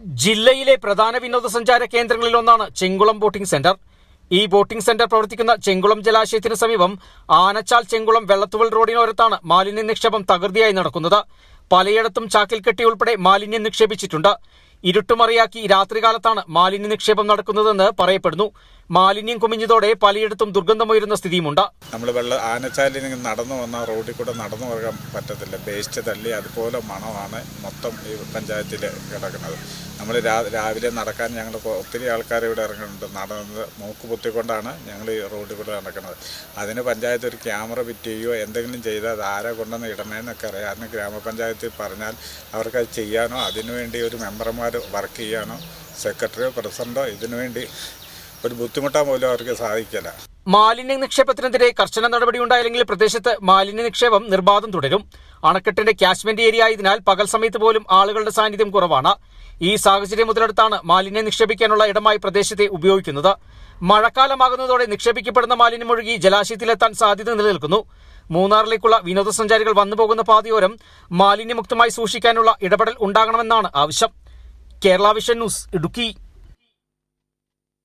ജില്ലയിലെ പ്രധാന വിനോദസഞ്ചാര കേന്ദ്രങ്ങളിൽ ഒന്നാണ് ചെങ്കുളം ബോട്ടിംഗ് സെന്റർ. ഈ ബോട്ടിംഗ് സെന്റർ പ്രവർത്തിക്കുന്ന ചെങ്കുളം ജലാശയത്തിന് സമീപം ആനച്ചാൽ ചെങ്കുളം വെള്ളത്തുവൽ റോഡിനോരത്താണ് മാലിന്യ നിക്ഷേപം തകൃതിയായി നടക്കുന്നത്. പലയിടത്തും ചാക്കിൽ കെട്ടി ഉൾപ്പെടെ മാലിന്യം നിക്ഷേപിച്ചിട്ടുണ്ട്. ഇരുട്ടുമറിയാക്കി രാത്രികാലത്താണ് മാലിന്യ നിക്ഷേപം നടക്കുന്നതെന്ന് പറയപ്പെടുന്നു. മാലിന്യം കുമിഞ്ഞതോടെ പലയിടത്തും ദുർഗന്ധമുയരുന്ന സ്ഥിതിയുമുണ്ട്. നമ്മൾ വെള്ളം ആനച്ചാലിൽ നടന്നു വന്ന റോഡിൽ കൂടെ നടന്നു പോകാൻ പറ്റത്തില്ല. വേസ്റ്റ് തള്ളി അതുപോലെ മണമാണ് മൊത്തം ഈ പഞ്ചായത്തിൽ കിടക്കുന്നത്. നമ്മൾ രാവിലെ നടക്കാൻ ഞങ്ങൾ ഒത്തിരി ആൾക്കാർ ഇവിടെ ഇറങ്ങുന്നുണ്ട്. നടന്നത് മൂക്ക് പൊത്തിക്കൊണ്ടാണ് ഞങ്ങൾ ഈ റോഡിൽ കൂടെ നടക്കുന്നത്. അതിന് പഞ്ചായത്ത് ഒരു ക്യാമറ ഫിറ്റ് ചെയ്യുകയോ എന്തെങ്കിലും ചെയ്താൽ അത് ആരെ കൊണ്ടുവന്ന് ഇടണേന്നൊക്കെ അറിയാം. അതിന് ഗ്രാമപഞ്ചായത്തിൽ പറഞ്ഞാൽ അവർക്കത് ചെയ്യാനോ അതിനുവേണ്ടി ഒരു മെമ്പർമാർ വർക്ക് ചെയ്യാനോ സെക്രട്ടറിയോ പ്രസിഡന്റോ ഇതിനുവേണ്ടി ഒരു ബുദ്ധിമുട്ടാൻ പോലും അവർക്ക് സാധിക്കില്ല മാലിന്യ നിക്ഷേപത്തിനെതിരെ കർശന നടപടി ഉണ്ടായില്ലെങ്കിൽ പ്രദേശത്ത് മാലിന്യ നിക്ഷേപം നിർബാധം തുടരും. അണക്കെട്ടിന്റെ ക്യാച്ച്മെന്റ് ഏരിയ ആയതിനാൽ പകൽ സമയത്ത് പോലും ആളുകളുടെ സാന്നിധ്യം കുറവാണ്. ഈ സാഹചര്യം മുതലെടുത്താണ് മാലിന്യം നിക്ഷേപിക്കാനുള്ള ഇടമായി പ്രദേശത്തെ ഉപയോഗിക്കുന്നത്. മഴക്കാലമാകുന്നതോടെ നിക്ഷേപിക്കപ്പെടുന്ന മാലിന്യം ഒഴുകി ജലാശയത്തിലെത്താൻ സാധ്യത നിലനിൽക്കുന്നു. മൂന്നാറിലേക്കുള്ള വിനോദസഞ്ചാരികൾ വന്നുപോകുന്ന പാതയോരം മാലിന്യമുക്തമായി സൂക്ഷിക്കാനുള്ള ഇടപെടൽ ഉണ്ടാകണമെന്നാണ് ആവശ്യം. Kerala Vision News Idukki.